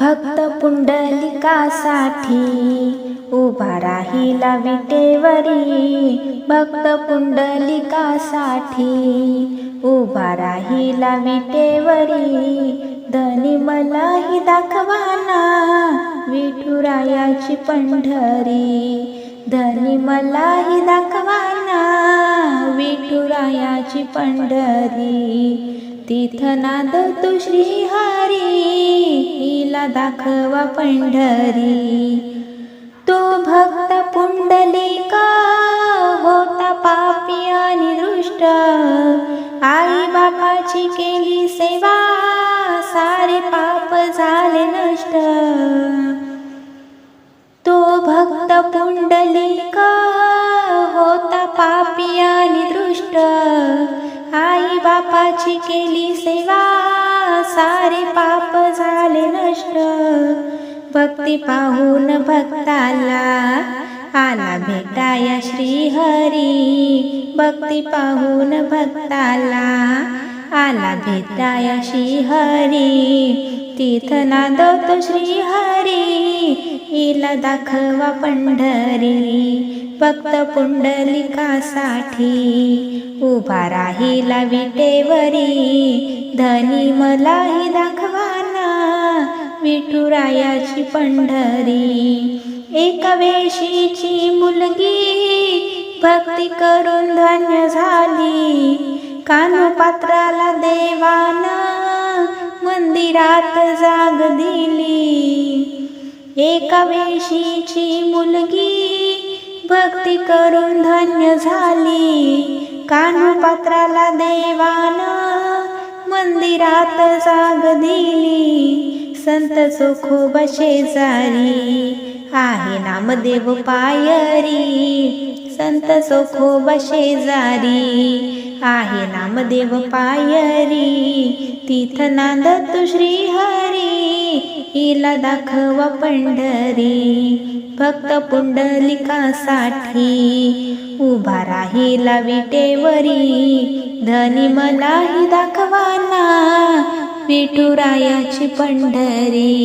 भक्त पुंडलिकासाठी उभा राहिला विटेवरी. भक्त पुंडलिकासाठी उभा राहिला विटेवरी. धनी मलाही दाखवाना विठुरायाची पंढरी. धनी मलाही दाखवाना विठुरायाची पंढरी. तिथ नाद तो श्रीहरी. तिला दाखवा पंढरी. तो भक्त पुंडलिका होता पापी आणि दृष्ट. आई बापाची केली सेवा सारे पाप झाले नष्ट. तो भक्त पुंडलिका होता पापी आणि दृष्ट. आई बापाची केली सेवा सारे पाप झाले नष्ट. भक्ती पाहून भक्ताला आला भेटाया श्रीहरी. भक्ती पाहून भक्ताला आला भेटाया श्रीहरी. तीर्थ नादवतो श्रीहरी. हिला दाखवा पंढरी. भक्त पुंडलिकासाठी उभा राहिला विटेवरी. धनी मलाही दाखवाना विठुरायाची पंढरी. एका वेशीची मुलगी भक्ती करून धन्य झाली. कानपात्राला देवाना मंदिरात जाग दिली. एका वेशीची भक्ती करून धन्य झाली. कानपात्राला देवानं मंदिरात जाग दिली. संत चोखोबा शेजारी आहे नामदेव पायरी. संत चोखोबा शेजारी आहे नामदेव पायरी. तिथ श्री श्रीहरी. हिला दाखवा पंढरी. भक्त पुंडलिकासाठी उभा राहिला विटेवरी. धनी मलाही दाखवाना विठुरायाची पंढरी.